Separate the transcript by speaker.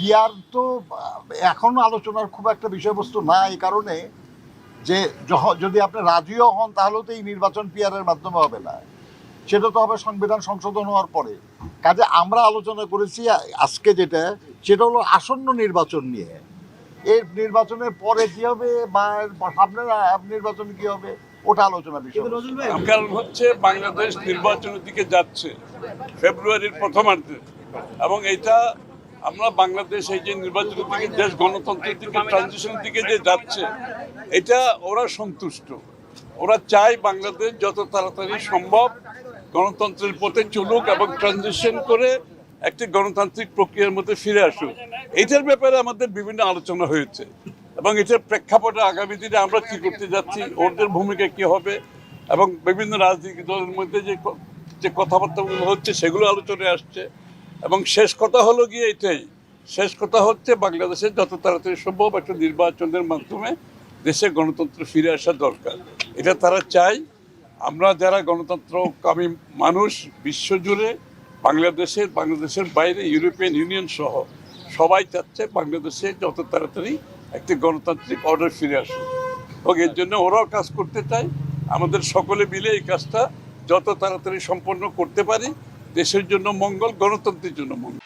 Speaker 1: Peer তো এখন আলোচনার খুব একটা বিষয়বস্তু না এই কারণে যে যদি আপনি রাজিও হন তাহলেও তো এই নির্বাচন পিয়ারের মাধ্যমে হবে না। সেটা তো হবে সংবিধান সংশোধন হওয়ার পরে। কাজে আমরা আলোচনা করেছি আজকে যেটা সেটা হলো আসন্ন নির্বাচন নিয়ে। এই নির্বাচনের পরে কি হবে বা সামনে নির্বাচন কি হবে ওটা আলোচনা বিষয়।
Speaker 2: কারণ হচ্ছে বাংলাদেশ নির্বাচনের দিকে যাচ্ছে ফেব্রুয়ারির প্রথমার্ধে। এবং এটা আমরা বাংলাদেশ এই যে নির্বাচনের দিকে দেশ গণতন্ত্রের দিকে ট্রানজিশনের দিকে যে যাচ্ছে, এটা ওরা সন্তুষ্ট। ওরা চায় বাংলাদেশ যত তাড়াতাড়ি সম্ভব গণতন্ত্রের পথে চলুক এবং ট্রানজিশন করে একটি গণতান্ত্রিক প্রক্রিয়ার মধ্যে ফিরে আসুক। এটার ব্যাপারে আমাদের বিভিন্ন আলোচনা হয়েছে এবং এটার প্রেক্ষাপটে আগামী দিনে আমরা কি করতে যাচ্ছি, ওদের ভূমিকা কি হবে এবং বিভিন্ন রাজনৈতিক দলের মধ্যে যে যে কথাবার্তাগুলো হচ্ছে সেগুলো আলোচনায় আসছে। এবং শেষ কথা হলো গিয়ে এটাই। শেষ কথা হচ্ছে বাংলাদেশে যত তাড়াতাড়ি সম্ভব একটা নির্বাচনের মাধ্যমে দেশে গণতন্ত্র ফিরে আসা দরকার। এটা তারা চায়। আমরা যারা গণতন্ত্রকামী মানুষ, বিশ্বজুড়ে বাংলাদেশের বাংলাদেশের বাইরে, ইউরোপিয়ান ইউনিয়ন সহ সবাই চাচ্ছে বাংলাদেশে যত তাড়াতাড়ি একটি গণতান্ত্রিক অর্ডার ফিরে আসুক। এবং এর জন্য ওরাও কাজ করতে চায়। আমাদের সকলে মিলে এই কাজটা যত তাড়াতাড়ি সম্পন্ন করতে পারি দেশের জন্য মঙ্গল গণতন্ত্রের জন্য মঙ্গল।